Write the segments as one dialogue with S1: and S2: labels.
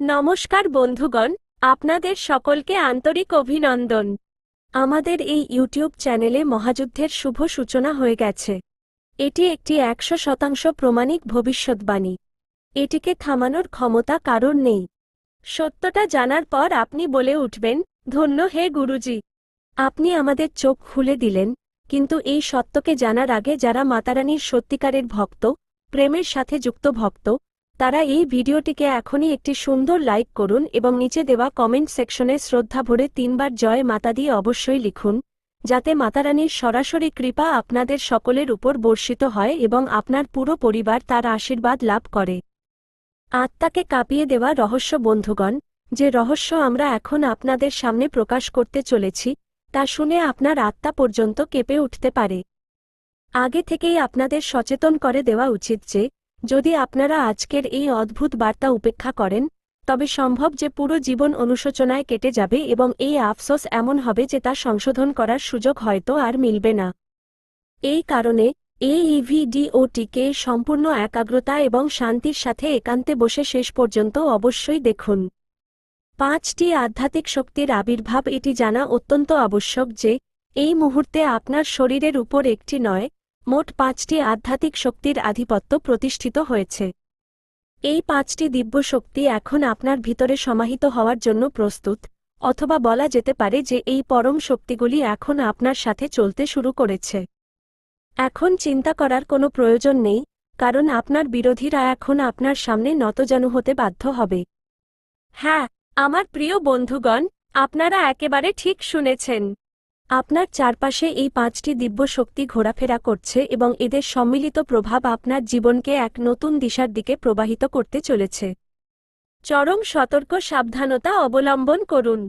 S1: নমস্কার বন্ধুগণ, আপনাদের সকলকে আন্তরিক অভিনন্দন। আমাদের এই ইউটিউব চ্যানেলে মহাযুদ্ধের শুভ সূচনা হয়ে গেছে। এটি একটি একশো শতাংশ প্রমাণিক ভবিষ্যৎবাণী। এটিকে থামানোর ক্ষমতা কারণ নেই। সত্যটা জানার পর আপনি বলে উঠবেন, ধন্য হে গুরুজি। আপনি আমাদের চোখ খুলে দিলেন, কিন্তু এই সত্যকে জানার আগে যারা মাতারানীর সত্যিকারের ভক্ত, প্রেমের সাথে যুক্ত ভক্ত তারা এই ভিডিওটিকে এখনই একটি সুন্দর লাইক করুন এবং নিচে দেওয়া কমেন্ট সেকশনে শ্রদ্ধা ভরে তিনবার জয় মাতা দিয়ে অবশ্যই লিখুন, যাতে মাতারানীর সরাসরি কৃপা আপনাদের সকলের উপর বর্ষিত হয় এবং আপনার পুরো পরিবার তার আশীর্বাদ লাভ করে। আত্মাকে কাঁপিয়ে দেওয়া রহস্য বন্ধুগণ, যে রহস্য আমরা এখন আপনাদের সামনে প্রকাশ করতে চলেছি, তা শুনে আপনার আত্মা পর্যন্ত কেঁপে উঠতে পারে। আগে থেকেই আপনাদের সচেতন করে দেওয়া উচিত যে যদি আপনারা আজকের এই অদ্ভুত বার্তা উপেক্ষা করেন, তবে সম্ভব যে পুরো জীবন অনুশোচনায় কেটে যাবে এবং এই আফসোস এমন হবে যে তা সংশোধন করার সুযোগ হয়তো আর মিলবে না। এই কারণে এই ইভিডিওটিকে সম্পূর্ণ একাগ্রতা এবং শান্তির সাথে একান্তে বসে শেষ পর্যন্ত অবশ্যই দেখুন। পাঁচটি আধ্যাত্মিক শক্তির আবির্ভাব এটি জানা অত্যন্ত আবশ্যক যে, এই মুহূর্তে আপনার শরীরের উপর একটি নয় মোট পাঁচটি আধ্যাত্মিক শক্তির আধিপত্য প্রতিষ্ঠিত হয়েছে। এই পাঁচটি দিব্য শক্তি এখন আপনার ভিতরে সমাহিত হওয়ার জন্য প্রস্তুত, অথবা বলা যেতে পারে যে এই পরম শক্তিগুলি এখন আপনার সাথে চলতে শুরু করেছে। এখন চিন্তা করার কোনো প্রয়োজন নেই, কারণ আপনার বিরোধীরা এখন আপনার সামনে নতজানু হতে বাধ্য হবে। হ্যাঁ আমার প্রিয় বন্ধুগণ, আপনারা একেবারে ঠিক শুনেছেন। আপনার চারপাশে এই পাঁচটি দিব্য শক্তি ঘোরাফেরা করছে এবং এদের সম্মিলিত প্রভাব আপনার জীবনকে এক নতুন দিশার দিকে প্রবাহিত করতে চলেছে। চরম সতর্ক সাবধানতা অবলম্বন করুন।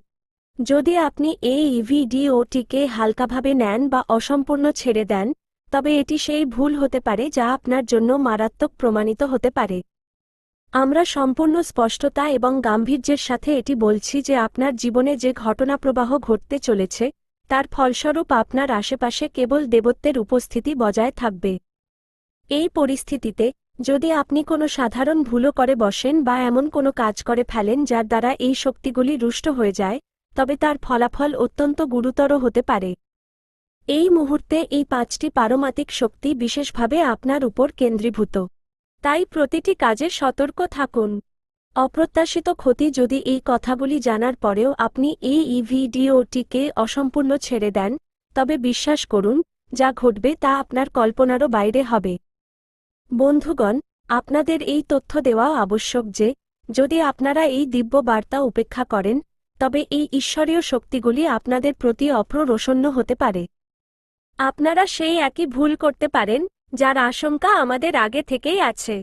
S1: যদি আপনি এই ইভিডিওটিকে হালকাভাবে নেন বা অসম্পূর্ণ ছেড়ে দেন, তবে এটি সেই ভুল হতে পারে যা আপনার জন্য মারাত্মক প্রমাণিত হতে পারে। আমরা সম্পূর্ণ স্পষ্টতা এবং গাম্ভীর্যের সাথে এটি বলছি যে আপনার জীবনে যে ঘটনাপ্রবাহ ঘটতে চলেছে তার ফলস্বরূপ আপনার আশেপাশে কেবল দেবত্বের উপস্থিতি বজায় থাকবে। এই পরিস্থিতিতে, যদি আপনি কোনো সাধারণ ভুলও করে বসেন বা এমন কোনো কাজ করে ফেলেন যার দ্বারা এই শক্তিগুলি রুষ্ট হয়ে যায়, তবে তার ফলাফল অত্যন্ত গুরুতর হতে পারে। এই মুহূর্তে এই পাঁচটি পারমাতিক শক্তি বিশেষভাবে আপনার উপর কেন্দ্রীভূত। তাই প্রতিটি কাজে সতর্ক থাকুন। অপ্রত্যাশিত ক্ষতি যদি এই কথাগুলি জানার পরেও আপনি এই ইভিডিওটিকে অসম্পূর্ণ ছেড়ে দেন, তবে বিশ্বাস করুন, যা ঘটবে তা আপনার কল্পনারও বাইরে হবে। বন্ধুগণ, আপনাদের এই তথ্য দেওয়া আবশ্যক যে, যদি আপনারা এই দিব্য বার্তা উপেক্ষা করেন, তবে এই ঈশ্বরীয় শক্তিগুলি আপনাদের প্রতি অপ্ররোষণ্য হতে পারে। আপনারা সেই একই ভুল করতে পারেন, যার আশঙ্কা আমাদের আগে থেকেই আছে।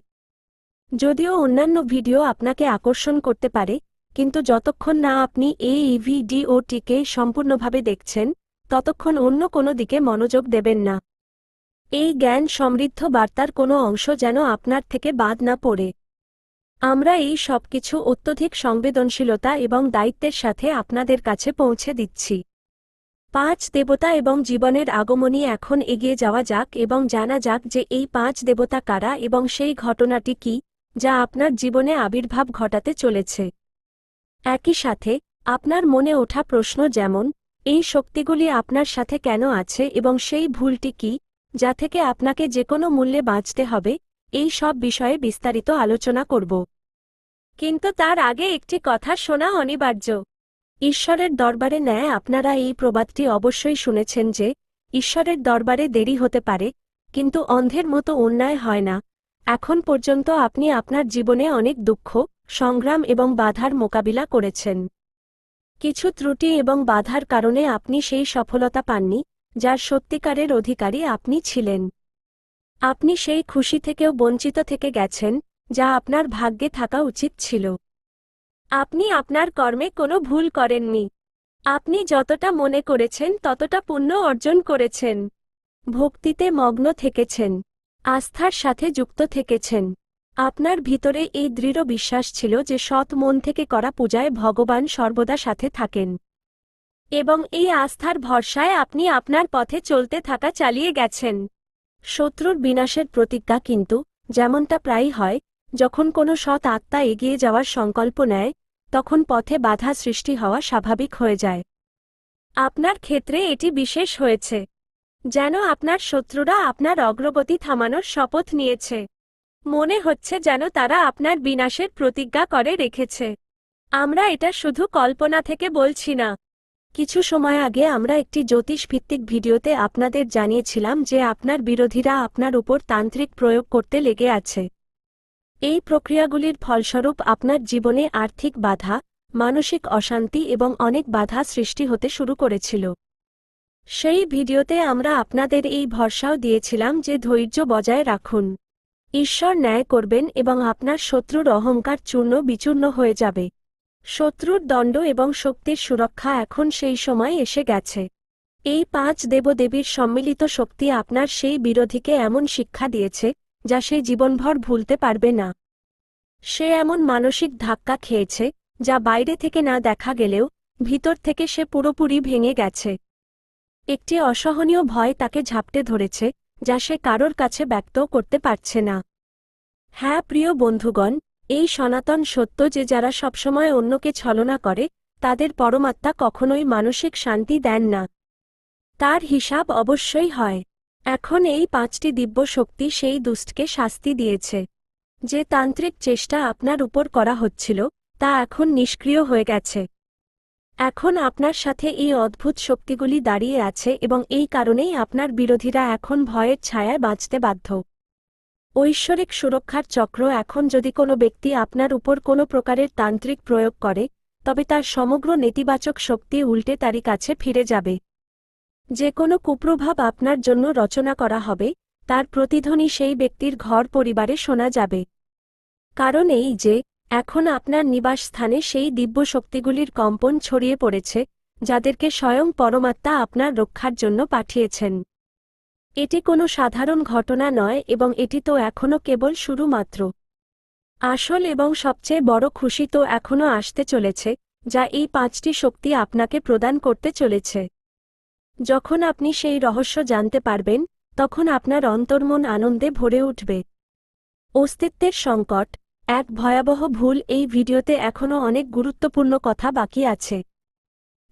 S1: যদিও অন্যান্য ভিডিও আপনাকে আকর্ষণ করতে পারে, কিন্তু যতক্ষণ না আপনি এই ইভিডিওটিকে সম্পূর্ণভাবে দেখছেন, ততক্ষণ অন্য কোনো দিকে মনোযোগ দেবেন না। এই জ্ঞান সমৃদ্ধ বার্তার কোনো অংশ যেন আপনার থেকে বাদ না পড়ে। আমরা এই সবকিছু অত্যধিক সংবেদনশীলতা এবং দায়িত্বের সাথে আপনাদের কাছে পৌঁছে দিচ্ছি। পাঁচ দেবতা এবং জীবনের আগমনী এখন এগিয়ে যাওয়া যাক এবং জানা যাক যে এই পাঁচ দেবতা কারা এবং সেই ঘটনাটি কি যা আপনার জীবনে আবির্ভাব ঘটাতে চলেছে। একই সাথে, আপনার মনে ওঠা প্রশ্ন যেমন, এই শক্তিগুলি আপনার সাথে কেন আছে এবং সেই ভুলটি কি, যা থেকে আপনাকে যে কোনো মূল্যে বাঁচতে হবে, এই সব বিষয়ে বিস্তারিত আলোচনা করব। কিন্তু তার আগে একটি কথা শোনা অনিবার্য। ঈশ্বরের দরবারে ন্যায় আপনারা এই প্রবাদটি অবশ্যই শুনেছেন যে, ঈশ্বরের দরবারে দেরি হতে পারে, কিন্তু অন্ধের মতো অন্যায় হয় না। এখন পর্যন্ত আপনি আপনার জীবনে অনেক দুঃখ, সংগ্রাম এবং বাধার মোকাবিলা করেছেন। কিছু ত্রুটি এবং বাধার কারণে আপনি সেই সফলতা পাননি, যার সত্যিকারের অধিকারী আপনি ছিলেন। আপনি সেই খুশি থেকেও বঞ্চিত থেকে গেছেন, যা আপনার ভাগ্যে থাকা উচিত ছিল। আপনি আপনার কর্মে কোনো ভুল করেননি। আপনি যতটা মনে করেছেন ততটা পুণ্য অর্জন করেছেন। ভক্তিতে মগ্ন থেকেছেন। আস্থার সাথে যুক্ত থেকেছেন। আপনার ভিতরে এই দৃঢ় বিশ্বাস ছিল যে সৎ মন থেকে করা পূজায় ভগবান সর্বদা সাথে থাকেন। এবং এই আস্থার ভরসায় আপনি আপনার পথে চলতে থাকা চালিয়ে গেছেন। শত্রুর বিনাশের প্রতিজ্ঞা কিন্তু যেমনটা প্রায়ই হয়, যখন কোনো সৎ আত্মা এগিয়ে যাওয়ার সংকল্প নেয়, তখন পথে বাধা সৃষ্টি হওয়া স্বাভাবিক হয়ে যায়। আপনার ক্ষেত্রে এটি বিশেষ হয়েছে। যেন আপনার শত্রুরা আপনার অগ্রগতি থামানোর শপথ নিয়েছে। মনে হচ্ছে যেন তারা আপনার বিনাশের প্রতিজ্ঞা করে রেখেছে। আমরা এটা শুধু কল্পনা থেকে বলছি না। কিছু সময় আগে আমরা একটি জ্যোতিষ ভিত্তিক ভিডিওতে আপনাদের জানিয়েছিলাম যে আপনার বিরোধীরা আপনার উপর তান্ত্রিক প্রয়োগ করতে লেগে আছে। এই প্রক্রিয়াগুলির ফলস্বরূপ আপনার জীবনে আর্থিক বাধা, মানসিক অশান্তি এবং অনেক বাধা সৃষ্টি হতে শুরু করেছিল। সেই ভিডিওতে আমরা আপনাদের এই ভরসাও দিয়েছিলাম যে ধৈর্য বজায় রাখুন। ঈশ্বর ন্যায় করবেন এবং আপনার শত্রুর অহংকার চূর্ণ বিচূর্ণ হয়ে যাবে। শত্রুর দণ্ড এবং শক্তির সুরক্ষা এখন সেই সময় এসে গেছে। এই পাঁচ দেবদেবীর সম্মিলিত শক্তি আপনার সেই বিরোধীকে এমন শিক্ষা দিয়েছে, যা সে জীবনভর ভুলতে পারবে না। সে এমন মানসিক ধাক্কা খেয়েছে, যা বাইরে থেকে না দেখা গেলেও, ভিতর থেকে সে পুরোপুরি ভেঙে গেছে। একটি অসহনীয় ভয় তাকে ঝাপটে ধরেছে, যা সে কারোর কাছে ব্যক্তও করতে পারছে না। হ্যাঁ প্রিয় বন্ধুগণ, এই সনাতন সত্য যে যারা সবসময় অন্যকে ছলনা করে, তাদের পরমাত্মা কখনোই মানসিক শান্তি দেন না। তার হিসাব অবশ্যই হয়। এখন এই পাঁচটি দিব্য শক্তি সেই দুষ্টকে শাস্তি দিয়েছে। যে তান্ত্রিক চেষ্টা আপনার উপর করা হচ্ছিল, তা এখন নিষ্ক্রিয় হয়ে গেছে। এখন আপনার সাথে এই অদ্ভুত শক্তিগুলি দাঁড়িয়ে আছে এবং এই কারণেই আপনার বিরোধীরা এখন ভয়ের ছায়ায় বাঁচতে বাধ্য। ঐশ্বরিক সুরক্ষার চক্র এখন যদি কোনো ব্যক্তি আপনার উপর কোনো প্রকারের তান্ত্রিক প্রয়োগ করে, তবে তার সমগ্র নেতিবাচক শক্তি উল্টে তারই কাছে ফিরে যাবে। যে কোনো কুপ্রভাব আপনার জন্য রচনা করা হবে, তার প্রতিধ্বনি সেই ব্যক্তির ঘর পরিবারে শোনা যাবে। কারণ এই যে এখন আপনার নিবাস স্থানে সেই দিব্য শক্তিগুলির কম্পন ছড়িয়ে পড়েছে, যাদেরকে স্বয়ং পরমাত্মা আপনার রক্ষার জন্য পাঠিয়েছেন। এটি কোনো সাধারণ ঘটনা নয় এবং এটি তো এখনও কেবল শুরু মাত্র আসল এবং সবচেয়ে বড় খুশি তো এখনও আসতে চলেছে, যা এই পাঁচটি শক্তি আপনাকে প্রদান করতে চলেছে। যখন আপনি সেই রহস্য জানতে পারবেন, তখন আপনার অন্তর্মন আনন্দে ভরে উঠবে। অস্তিত্বের সংকট এক ভয়াবহ ভুল, এই ভিডিওতে এখনও অনেক গুরুত্বপূর্ণ কথা বাকি আছে।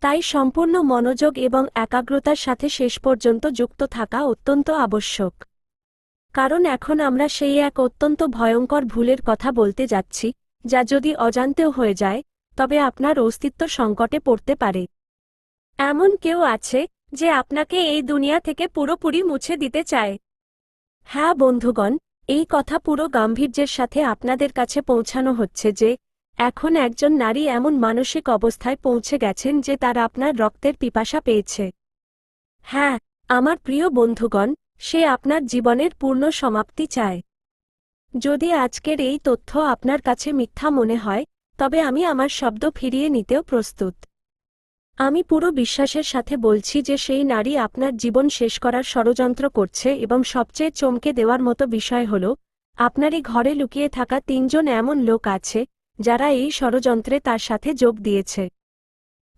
S1: তাই সম্পূর্ণ মনোযোগ এবং একাগ্রতার সাথে শেষ পর্যন্ত যুক্ত থাকা অত্যন্ত আবশ্যক। কারণ এখন আমরা সেই এক অত্যন্ত ভয়ঙ্কর ভুলের কথা বলতে যাচ্ছি, যা যদি অজান্তেও হয়ে যায়, তবে আপনার অস্তিত্ব সংকটে পড়তে পারে। এমন কেউ আছে, যে আপনাকে এই দুনিয়া থেকে পুরোপুরি মুছে দিতে চায়। হ্যাঁ বন্ধুগণ এই কথা পুরো গাম্ভীর্যের সাথে আপনাদের কাছে পৌঁছানো হচ্ছে যে, এখন একজন নারী এমন মানসিক অবস্থায় পৌঁছে গেছেন যে তার আপনার রক্তের পিপাসা পেয়েছে। হ্যাঁ আমার প্রিয় বন্ধুগণ, সে আপনার জীবনের পূর্ণ সমাপ্তি চায়। যদি আজকের এই তথ্য আপনার কাছে মিথ্যা মনে হয়, তবে আমি আমার শব্দ ফিরিয়ে নিতেও প্রস্তুত। আমি পুরো বিশ্বাসের সাথে বলছি যে সেই নারী আপনার জীবন শেষ করার ষড়যন্ত্র করছে এবং সবচেয়ে চমকে দেওয়ার মতো বিষয় হল, আপনারই ঘরে লুকিয়ে থাকা তিনজন এমন লোক আছে, যারা এই ষড়যন্ত্রে তার সাথে যোগ দিয়েছে।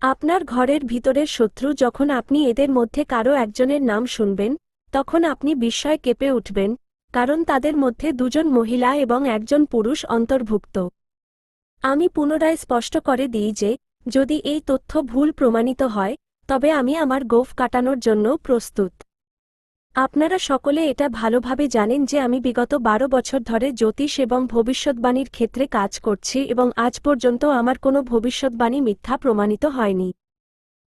S1: আপনার ঘরের ভিতরের শত্রু যখন আপনি এদের মধ্যে কারও একজনের নাম শুনবেন, তখন আপনি বিস্ময় কেঁপে উঠবেন, কারণ তাদের মধ্যে দুজন মহিলা এবং একজন পুরুষ অন্তর্ভুক্ত। আমি পুনরায় স্পষ্ট করে দিই যে যদি এই তথ্য ভুল প্রমাণিত হয়, তবে আমি আমার গোফ কাটানোর জন্য প্রস্তুত। আপনারা সকলে এটা ভালোভাবে জানেন যে আমি বিগত বারো বছর ধরে জ্যোতিষ এবং ভবিষ্যৎবাণীর ক্ষেত্রে কাজ করছি এবং আজ পর্যন্ত আমার কোনো ভবিষ্যৎবাণী মিথ্যা প্রমাণিত হয়নি।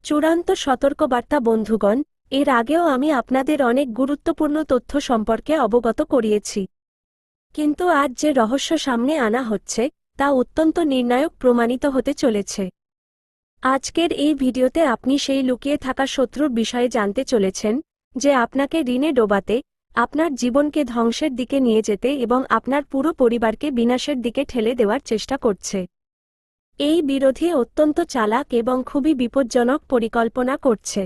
S1: চূড়ান্ত সতর্কবার্তা, বন্ধুগণ, এর আগেও আমি আপনাদের অনেক গুরুত্বপূর্ণ তথ্য সম্পর্কে অবগত করিয়েছি। কিন্তু আজ যে রহস্য সামনে আনা হচ্ছে, তা অত্যন্ত নির্ণায়ক প্রমাণিত হতে চলেছে। আজকের এই ভিডিওতে আপনি সেই লুকিয়ে থাকা শত্রুর বিষয়ে জানতে চলেছেন, যে আপনাকে ঋণে ডোবাতে, আপনার জীবনকে ধ্বংসের দিকে নিয়ে যেতে এবং আপনার পুরো পরিবারকে বিনাশের দিকে ঠেলে দেওয়ার চেষ্টা করছে। এই বিরোধী অত্যন্ত চালাক এবং খুবই বিপজ্জনক পরিকল্পনা করছে।